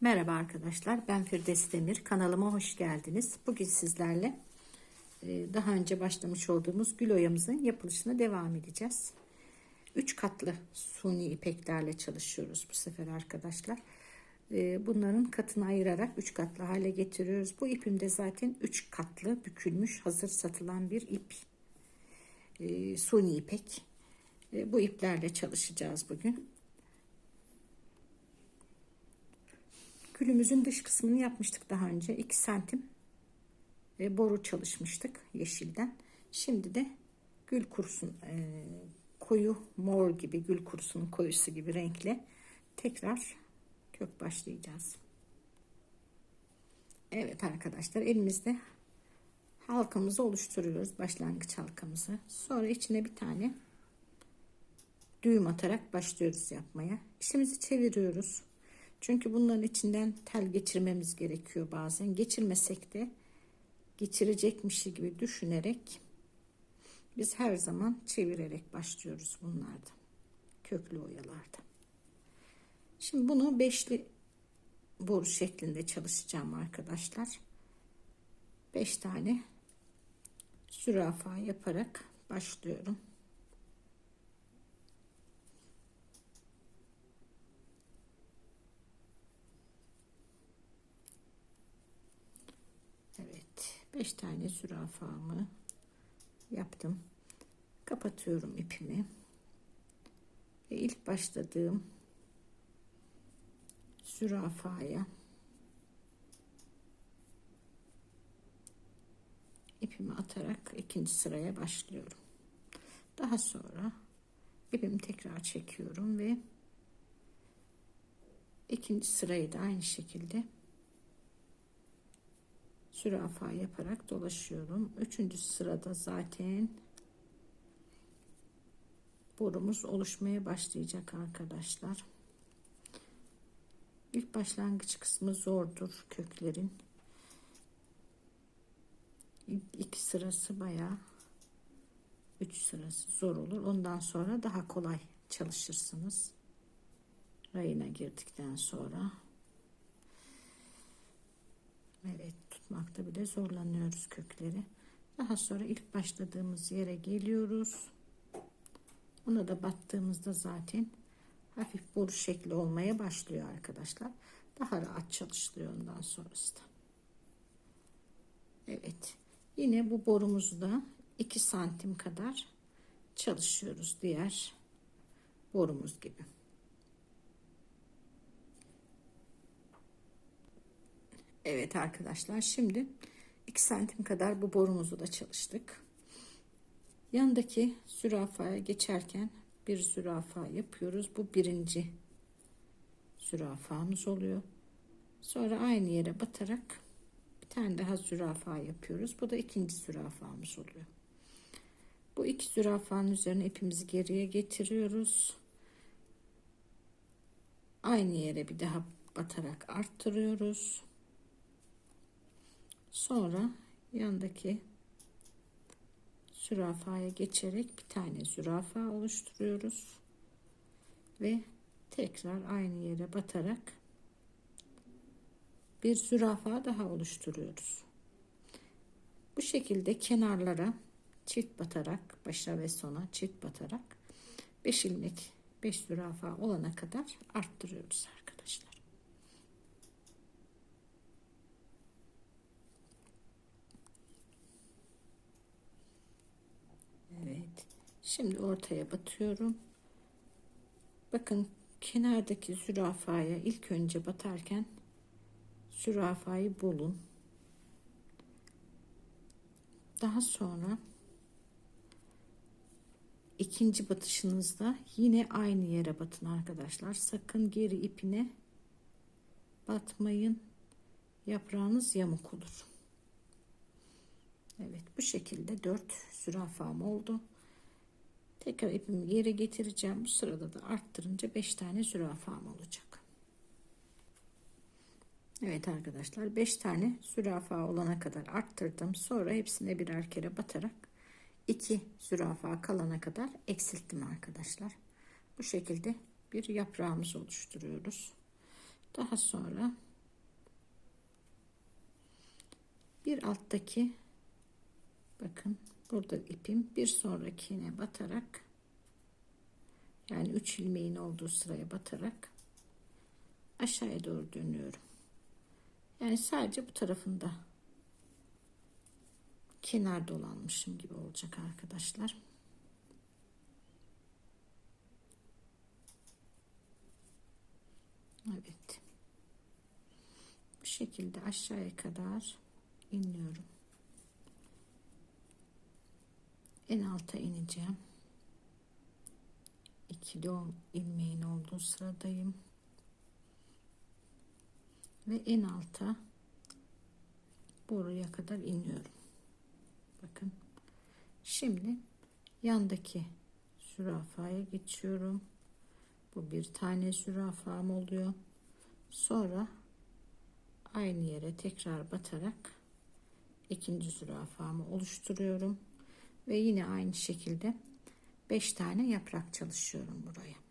Merhaba arkadaşlar, ben Firdevs Demir. Kanalıma hoş geldiniz. Bugün sizlerle e, daha önce başlamış olduğumuz gül oyamızın yapılışına devam edeceğiz. 3 katlı suni ipeklerle çalışıyoruz bu sefer arkadaşlar. E, Bunların katını ayırarak 3 katlı hale getiriyoruz. Bu ipimde zaten 3 katlı bükülmüş hazır satılan bir ip. E, Suni ipek. Bu iplerle çalışacağız bugün. Gülümüzün dış kısmını yapmıştık daha önce. 2 santim e, boru çalışmıştık yeşilden. Şimdi de gül kurusun e, koyu mor gibi gül kurusunun koyusu gibi renkle tekrar kök başlayacağız. Evet arkadaşlar elimizde halkamızı oluşturuyoruz. Başlangıç halkamızı. Sonra içine bir tane düğüm atarak başlıyoruz yapmaya. İşimizi çeviriyoruz. Çünkü bunların içinden tel geçirmemiz gerekiyor bazen. Geçirmesek de geçirecekmiş gibi düşünerek biz her zaman çevirerek başlıyoruz bunlarda. Köklü oyalarda. Şimdi bunu beşli boru şeklinde çalışacağım arkadaşlar. Beş tane zürafa yaparak başlıyorum. Evet. 5 tane zürafamı yaptım. Kapatıyorum ipimi. Ve ilk başladığım zürafaya ipimi atarak ikinci sıraya başlıyorum. Daha sonra ipimi tekrar çekiyorum ve ikinci sırayı da aynı şekilde zürafa yaparak dolaşıyorum. Üçüncü sırada zaten borumuz oluşmaya başlayacak arkadaşlar. İlk başlangıç kısmı zordur köklerin. İki sırası bayağı üç sırası zor olur. Ondan sonra daha kolay çalışırsınız. Rayına girdikten sonra. Evet tutmakta bile zorlanıyoruz kökleri. Daha sonra ilk başladığımız yere geliyoruz. Ona da battığımızda zaten hafif boru şekli olmaya başlıyor arkadaşlar. Daha rahat çalışılıyor ondan sonrası da. Evet. Yine bu borumuzu da 2 santim kadar çalışıyoruz diğer borumuz gibi. Evet arkadaşlar şimdi 2 santim kadar bu borumuzu da çalıştık. Yanındaki zürafaya geçerken bir zürafa yapıyoruz. Bu birinci zürafamız oluyor. Sonra aynı yere batarak bir tane daha zürafa yapıyoruz. Bu da ikinci zürafamız oluyor. Bu iki zürafanın üzerine ipimizi geriye getiriyoruz. Aynı yere bir daha batarak arttırıyoruz. Sonra yandaki zürafaya geçerek bir tane zürafa oluşturuyoruz. Ve tekrar aynı yere batarak bir zürafa daha oluşturuyoruz. Bu şekilde kenarlara çift batarak başa ve sona çift batarak 5 ilmek 5 zürafa olana kadar arttırıyoruz arkadaşlar. Evet. Şimdi ortaya batıyorum. Bakın kenardaki zürafaya ilk önce batarken zürafayı bulun. Daha sonra ikinci batışınızda yine aynı yere batın arkadaşlar. Sakın geri ipine batmayın. Yaprağınız yamuk olur. Evet bu şekilde 4 zürafam oldu. Tekrar ipimi yere getireceğim. Bu sırada da arttırınca 5 tane zürafam olacak. Evet arkadaşlar 5 tane zürafa olana kadar arttırdım. Sonra hepsine birer kere batarak 2 zürafa kalana kadar eksilttim arkadaşlar. Bu şekilde bir yaprağımız oluşturuyoruz. Daha sonra bir alttaki bakın burada ipim bir sonrakine batarak yani 3 ilmeğin olduğu sıraya batarak aşağıya doğru dönüyorum. Yani sadece bu tarafında kenar dolanmışım gibi olacak arkadaşlar. Evet. Bu şekilde aşağıya kadar iniyorum. En alta ineceğim. İkili ilmeğin olduğu sıradayım. Ve en alta buraya kadar iniyorum. Bakın. Şimdi yandaki zürafaya geçiyorum. Bu bir tane zürafam oluyor. Sonra aynı yere tekrar batarak ikinci zürafamı oluşturuyorum. Ve yine aynı şekilde 5 tane yaprak çalışıyorum buraya.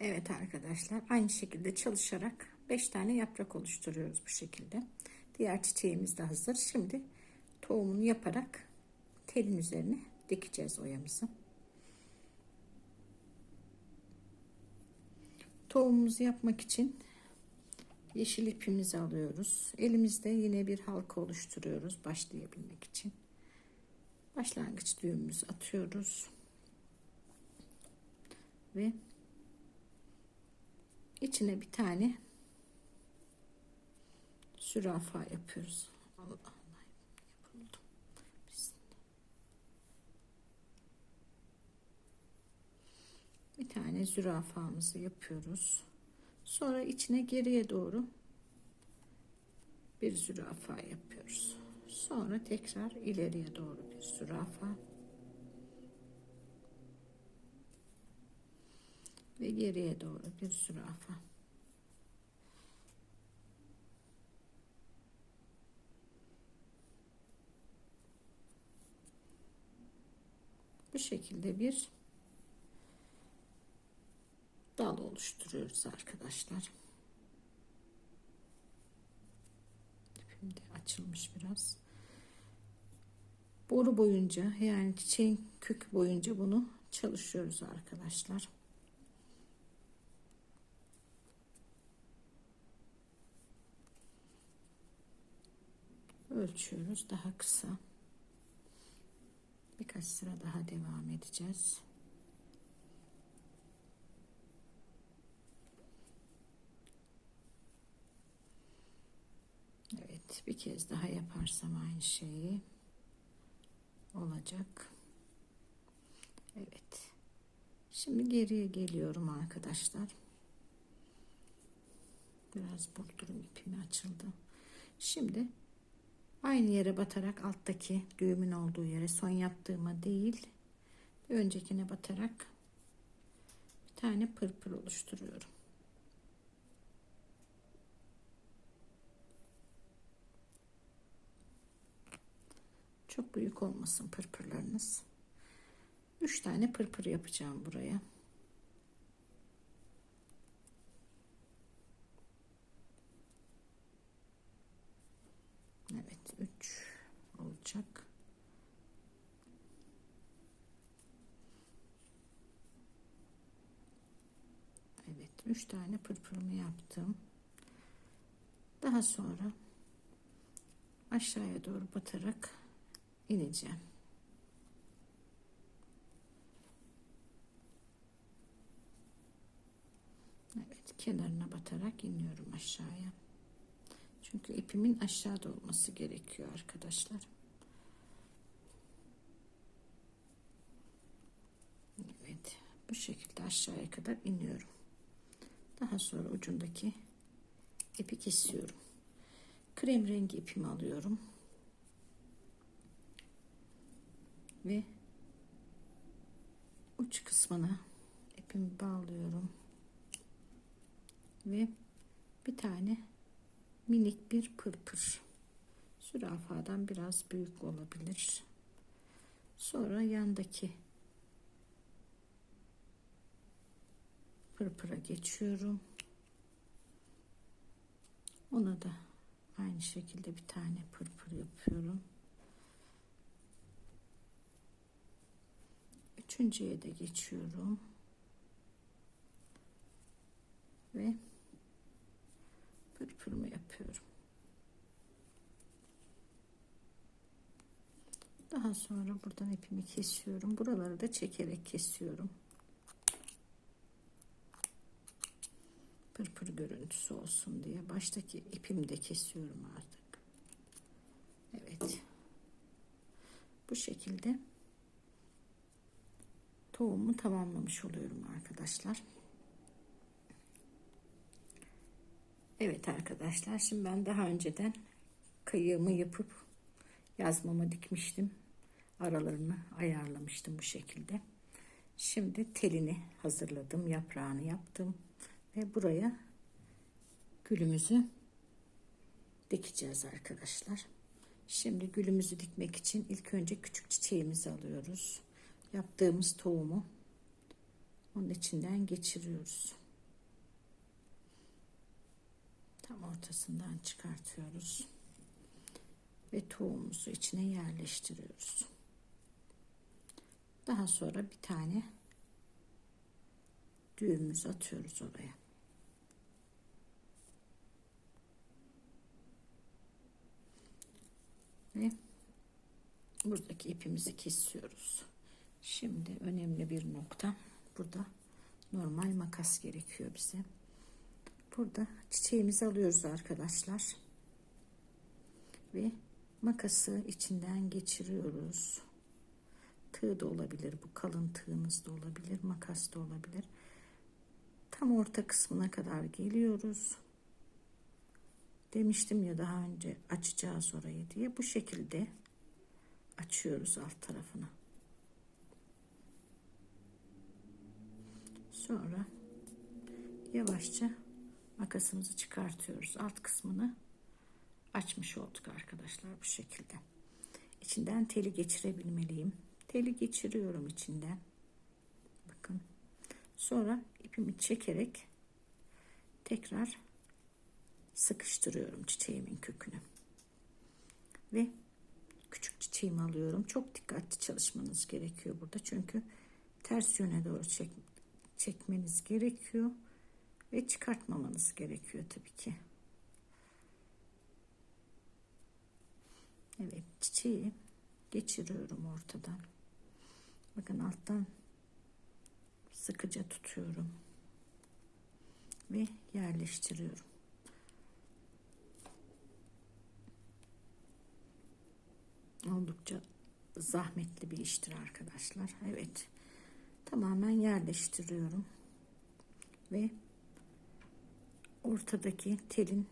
Evet arkadaşlar aynı şekilde çalışarak 5 tane yaprak oluşturuyoruz bu şekilde. Diğer çiçeğimiz de hazır. Şimdi tohumunu yaparak telin üzerine dikeceğiz oyamızı. Tohumumuzu yapmak için yeşil ipimizi alıyoruz. Elimizde yine bir halka oluşturuyoruz başlayabilmek için. Başlangıç düğümümüzü atıyoruz. Ve içine bir tane zürafa yapıyoruz. Allah. Bir tane zürafamızı yapıyoruz. Sonra içine geriye doğru bir zürafa yapıyoruz. Sonra tekrar ileriye doğru bir zürafa. Ve geriye doğru bir zürafa. Bu şekilde bir dal oluşturuyoruz arkadaşlar. İpim de açılmış biraz. Boru boyunca yani çiçeğin kök boyunca bunu çalışıyoruz arkadaşlar. Ölçüyoruz daha kısa. Birkaç sıra daha devam edeceğiz. Evet bir kez daha yaparsam aynı şeyi olacak. Evet. Şimdi geriye geliyorum arkadaşlar. Biraz burdurum ipimi açıldı. Şimdi aynı yere batarak alttaki düğümün olduğu yere son yaptığıma değil öncekine batarak bir tane pırpır oluşturuyorum. Çok büyük olmasın pırpırlarınız. 3 tane pırpır yapacağım buraya. Evet 3 olacak. Evet 3 tane pırpırımı yaptım. Daha sonra aşağıya doğru batarak ineceğim. Evet kenarına batarak iniyorum aşağıya. Çünkü ipimin aşağıda olması gerekiyor arkadaşlar. Evet bu şekilde aşağıya kadar iniyorum. Daha sonra ucundaki ipi kesiyorum. Krem rengi ipimi alıyorum. Ve uç kısmına ipimi bağlıyorum. Ve bir tane minik bir pırpır. Zürafadan biraz büyük olabilir. Sonra yandaki pırpıra geçiyorum. Ona da aynı şekilde bir tane pırpır yapıyorum. Üçüncüye de geçiyorum. Ve pırpırımı yapıyorum. Daha sonra buradan ipimi kesiyorum. Buraları da çekerek kesiyorum. Pırpır görüntüsü olsun diye. Baştaki ipimi de kesiyorum artık. Evet. Bu şekilde tohumu tamamlamış oluyorum arkadaşlar. Evet arkadaşlar şimdi ben daha önceden kayığımı yapıp yazmama dikmiştim. Aralarını ayarlamıştım bu şekilde. Şimdi telini hazırladım. Yaprağını yaptım. Ve buraya gülümüzü dikeceğiz arkadaşlar. Şimdi gülümüzü dikmek için ilk önce küçük çiçeğimizi alıyoruz. Yaptığımız tohumu onun içinden geçiriyoruz. Tam ortasından çıkartıyoruz. Ve tohumumuzu içine yerleştiriyoruz. Daha sonra bir tane düğümümüzü atıyoruz oraya. Ve buradaki ipimizi kesiyoruz. Şimdi önemli bir nokta. Burada normal makas gerekiyor bize. Burada çiçeğimizi alıyoruz arkadaşlar. Ve makası içinden geçiriyoruz. Tığ da olabilir. Bu kalın tığımız da olabilir. Makas da olabilir. Tam orta kısmına kadar geliyoruz. Demiştim ya daha önce açacağız orayı diye. Bu şekilde açıyoruz alt tarafını. Sonra yavaşça makasımızı çıkartıyoruz. Alt kısmını açmış olduk arkadaşlar bu şekilde. İçinden teli geçirebilmeliyim. Teli geçiriyorum içinden. Bakın. Sonra ipimi çekerek tekrar sıkıştırıyorum çiçeğimin kökünü. Ve küçük çiçeğimi alıyorum. Çok dikkatli çalışmanız gerekiyor burada. Çünkü ters yöne doğru çek, çekmeniz gerekiyor. Ve çıkartmamanız gerekiyor tabii ki. Evet çiçeği geçiriyorum ortadan. Bakın alttan sıkıca tutuyorum. Ve yerleştiriyorum. Oldukça zahmetli bir iştir arkadaşlar. Evet. Tamamen yerleştiriyorum. Ve ortadaki telin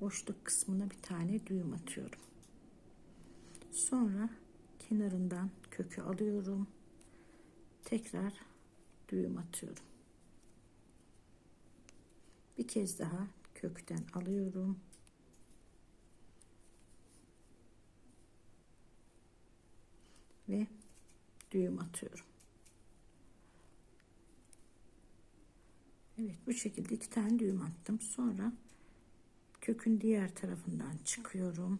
boşluk kısmına bir tane düğüm atıyorum. Sonra kenarından kökü alıyorum. Tekrar düğüm atıyorum. Bir kez daha kökten alıyorum. Ve düğüm atıyorum. Evet bu şekilde iki tane düğüm attım. Sonra kökün diğer tarafından çıkıyorum.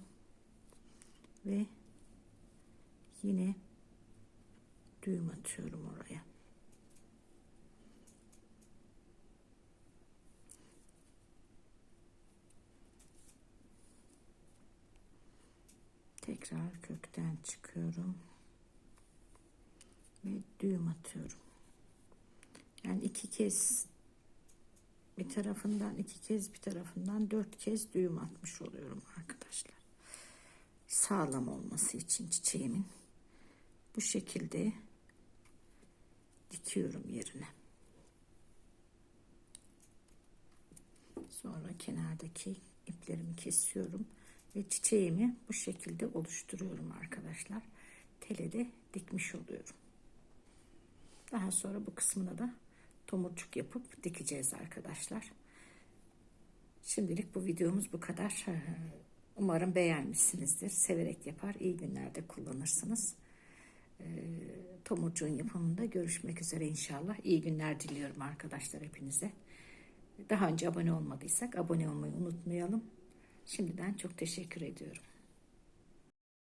Ve yine düğüm atıyorum oraya. Tekrar kökten çıkıyorum. Ve düğüm atıyorum. Yani iki kez bir tarafından iki kez bir tarafından dört kez düğüm atmış oluyorum arkadaşlar. Sağlam olması için çiçeğimin bu şekilde dikiyorum yerine. Sonra kenardaki iplerimi kesiyorum ve çiçeğimi bu şekilde oluşturuyorum arkadaşlar. Tele de dikmiş oluyorum. Daha sonra bu kısmına da tomurcuk yapıp dikeceğiz arkadaşlar. Şimdilik bu videomuz bu kadar. Umarım beğenmişsinizdir. Severek yapar, iyi günlerde kullanırsınız. Tomurcuğun yapımında görüşmek üzere inşallah. İyi günler diliyorum arkadaşlar hepinize. Daha önce abone olmadıysak abone olmayı unutmayalım. Şimdiden çok teşekkür ediyorum.